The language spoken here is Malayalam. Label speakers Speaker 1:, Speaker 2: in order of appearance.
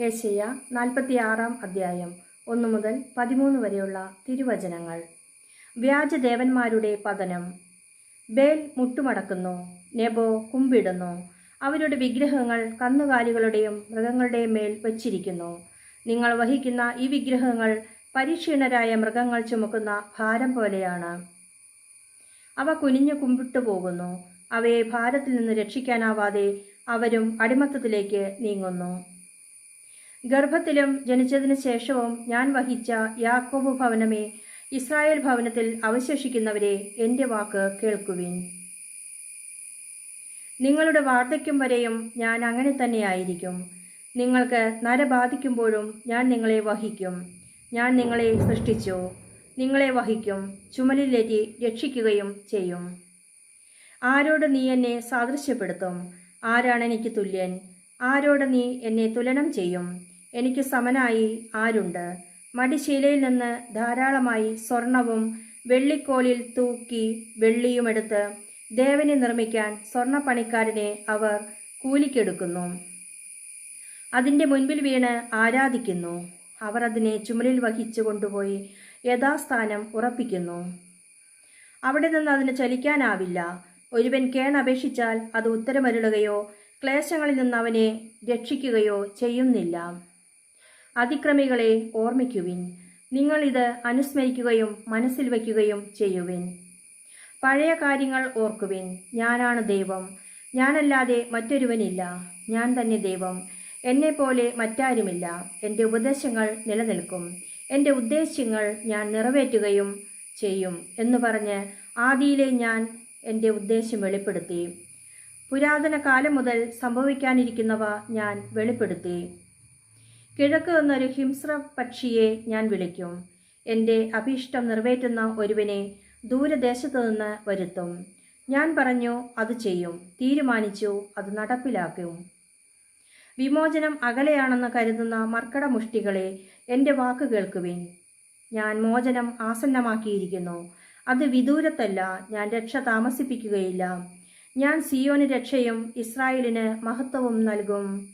Speaker 1: ഏശയ്യ നാൽപ്പത്തിയാറാം അധ്യായം ഒന്നു മുതൽ പതിമൂന്ന് വരെയുള്ള തിരുവചനങ്ങൾ. വ്യാജദേവന്മാരുടെ പതനം. ബേൽ മുട്ടുമടക്കുന്നു നെബോ കുമ്പിടുന്നു. അവരുടെ വിഗ്രഹങ്ങൾ കന്നുകാലികളുടെയും മൃഗങ്ങളുടെയും മേൽ വച്ചിരിക്കുന്നു. നിങ്ങൾ വഹിക്കുന്ന ഈ വിഗ്രഹങ്ങൾ പരിക്ഷീണരായ മൃഗങ്ങൾ ചുമക്കുന്ന ഭാരം പോലെയാണ്. അവ കുനിഞ്ഞു കുമ്പിട്ടു പോകുന്നു. അവയെ ഭാരത്തിൽ നിന്ന് രക്ഷിക്കാനാവാതെ അവരും അടിമത്തത്തിലേക്ക് നീങ്ങുന്നു. ഗർഭത്തിലും ജനിച്ചതിന് ശേഷവും ഞാൻ വഹിച്ച യാക്കോബ് ഭവനമേ ഇസ്രായേൽ ഭവനത്തിൽ അവശേഷിക്കുന്നവരെ എന്റെ വാക്ക് കേൾക്കുവിൻ. നിങ്ങളുടെ വാർദ്ധക്യം വരെയും ഞാൻ അങ്ങനെ തന്നെയായിരിക്കും നിങ്ങൾക്ക് നര ബാധിക്കുമ്പോഴും ഞാൻ നിങ്ങളെ വഹിക്കും. ഞാൻ നിങ്ങളെ സൃഷ്ടിച്ചു. നിങ്ങളെ വഹിക്കും. ചുമലിലേറ്റി രക്ഷിക്കുകയും ചെയ്യും. ആരോട് നീ എന്നെ സാദൃശ്യപ്പെടുത്തും? ആരാണ് എനിക്ക് തുല്യൻ? ആരോട് നീ എന്നെ തുലനം ചെയ്യും? എനിക്ക് സമനായി ആരുണ്ട്? മടിശീലയിൽ നിന്ന് ധാരാളമായി സ്വർണവും വെള്ളിക്കോലിൽ തൂക്കി വെള്ളിയുമെടുത്ത് ദേവനെ നിർമ്മിക്കാൻ സ്വർണപ്പണിക്കാരനെ അവർ കൂലിക്കെടുക്കുന്നു. അതിന്റെ മുൻപിൽ വീണ് ആരാധിക്കുന്നു. അവർ അതിനെ ചുമലിൽ വഹിച്ചു കൊണ്ടുപോയി യഥാസ്ഥാനം ഉറപ്പിക്കുന്നു. അവിടെ നിന്ന് അതിന് ചലിക്കാനാവില്ല. ഒരുവൻ കേണപേക്ഷിച്ചാൽ അത് ഉത്തരമരുളുകയോ ക്ലേശങ്ങളിൽ നിന്ന് അവനെ രക്ഷിക്കുകയോ ചെയ്യുന്നില്ല. അതിക്രമികളെ ഓർമ്മിക്കുവിൻ. നിങ്ങൾ ഇത് അനുസ്മരിക്കുകയും മനസ്സിൽ വയ്ക്കുകയും ചെയ്യുവിൻ. പഴയ കാര്യങ്ങൾ ഓർക്കുവിൻ. ഞാനാണ് ദൈവം. ഞാനല്ലാതെ മറ്റൊരുവനില്ല. ഞാൻ തന്നെ ദൈവം. എന്നെപ്പോലെ മറ്റാരുമില്ല. എന്റെ ഉപദേശങ്ങൾ നിലനിൽക്കും. എന്റെ ഉദ്ദേശ്യങ്ങൾ ഞാൻ നിറവേറ്റുകയും ചെയ്യും എന്ന് പറഞ്ഞ് ആദിയിലെ ഞാൻ എന്റെ ഉദ്ദേശം വെളിപ്പെടുത്തി. പുരാതന കാലം മുതൽ സംഭവിക്കാനിരിക്കുന്നവ ഞാൻ വെളിപ്പെടുത്തി. കിഴക്ക് നിന്നൊരു ഹിംസ്ര പക്ഷിയെ ഞാൻ വിളിക്കും. എന്റെ അഭീഷ്ടം നിറവേറ്റുന്ന ഒരുവനെ ദൂരദേശത്തു നിന്ന് വരുത്തും. ഞാൻ പറഞ്ഞു അത് ചെയ്യും. തീരുമാനിച്ചു അത് നടപ്പിലാക്കും. വിമോചനം അകലെയാണെന്ന് കരുതുന്ന മർക്കട മുഷ്ടികളെ എന്റെ വാക്ക് കേൾക്കുവിൻ. ഞാൻ മോചനം ആസന്നമാക്കിയിരിക്കുന്നു. അത് വിദൂരത്തല്ല ഞാൻ രക്ഷ താമസിപ്പിക്കുകയില്ല. ഞാൻ സിയോന് രക്ഷയും ഇസ്രായേലിന് മഹത്വവും നൽകും.